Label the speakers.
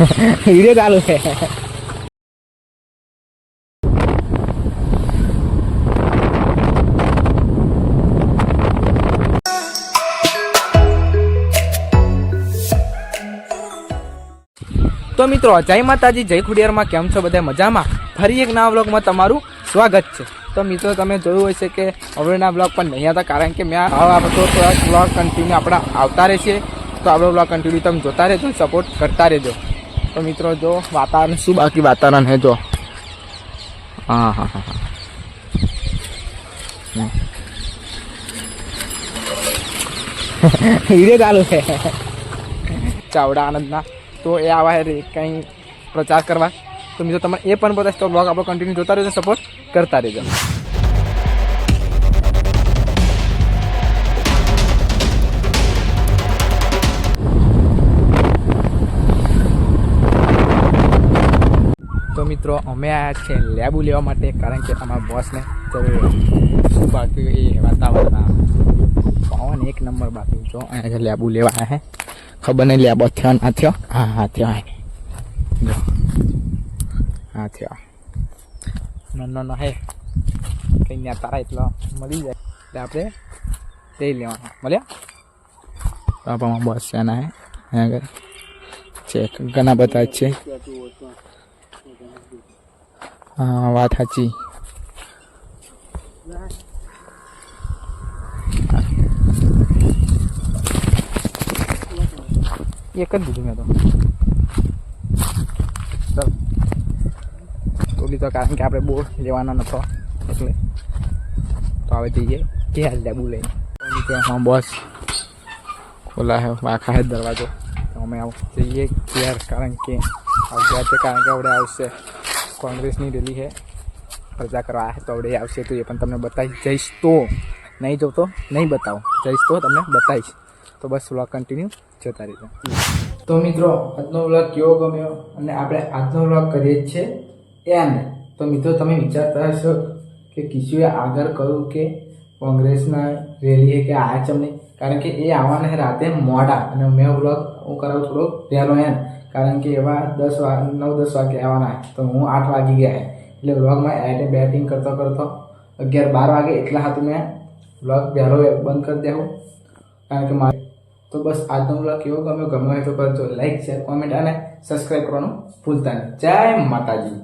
Speaker 1: Video ચાલુ છે તો મિત્રો, જય માતાજી, જય ખુડિયારમાં કેમ છો બધા મજામાં? ફરી એક નવા બ્લોગમાં તમારું સ્વાગત છે. તો મિત્રો, તમે જોયું હશે કે હવેના બ્લોગ પણ નહીં હતા કારણ કે મેં હવે આપણે તો થોડાક બ્લોગ કન્ટિન્યુ આપણા આવતા રહેશે. તો આપણો બ્લોગ કન્ટિન્યુ તમે જોતા રહેજો સપોર્ટ કરતા રહેજો. તો મિત્રો જો વાતાવરણ, શું બાકી વાતાવરણ હે જો? હા હા હા હા. વીડિયો ચાલુ છે. ચાવડા આનંદના. તો એ આવા હે કંઈ પ્રચાર કરવા. તો મિત્રો તમે એ પણ બધા તો બ્લોગ આપણો કન્ટિન્યુ જોતા રહેજો સપોર્ટ કરતા રહેજો. તો મિત્રો, અમે આવ્યા છે લેબુ લેવા માટે, કારણ કે અમારા બોસને શું બાકી એ વાતાવરણ પવન એક નંબર બાકી. જો, અહીંયા છે લેબુ લેવા આવ્યા હે. ખબર નહીં લેબો થયો ના થયો? હા હા, થયો જો. હા, થયો. નાનો નાનો હે. કંઈ ત્યાં તારા એટલો મળી જાય. એટલે આપણે તે લેવાના. મળ્યા? તો બસ છે ના હે આગળ. ચેક ઘણા બધા છે. હા વાત સાચી. એક જ દીધું મેં તો. ચાલ. તો કારણ કે આપણે બહુ લેવાના નતો, એટલે. તો હવે જઈએ. ક્યાં લેબુ લઈને બસ. ખોલા હે વાખા હે દરવાજો. તો અમે જઈએ ક્યાર કારણ કે આવતા છે કારણ કે આવડે આવશે. કોંગ્રેસની રેલી છે. પ્રજા કરવા તો આવડે આવશે તો એ પણ તમને બતાવીશ. જઈશ તો. નહીં જો તો નહીં બતાવું. જઈશ તો તમને બતાવીશ. તો બસ વ્લોગ કન્ટિન્યુ જતા રહેજો. તો મિત્રો, આજનો વ્લોગ કેવો ગમ્યો? અને આપણે આજનો વ્લોગ કરીએ જ છે એમ તો મિત્રો, તમે વિચારતા હશો કે કિશુએ આગળ કહ્યું કે કોંગ્રેસના રેલી કે આ ચમ કારણ કે એ આવવાના રાતે મોડા. અને મેં વ્લોગ હું કરાવું થોડોક વહેલો એમ, કારણ કે એવા દસ વાગે નવ, દસ વાગે આવવાના, તો હું આઠ વાગી ગયા એટલે વ્લોગમાં એટે બેટિંગ કરતો કરતો અગિયાર બાર વાગે એટલા હતું મેં વ્લોગ વહેલો બંધ કરી દેવું કારણ કે મારે તો બસ આજનો વ્લોગ કેવો ગમ્યો ગમ્યો હોય તો કરજો. લાઈક શેર કોમેન્ટ અને સબસ્ક્રાઈબ કરવાનું ભૂલતા નહીં. જય માતાજી.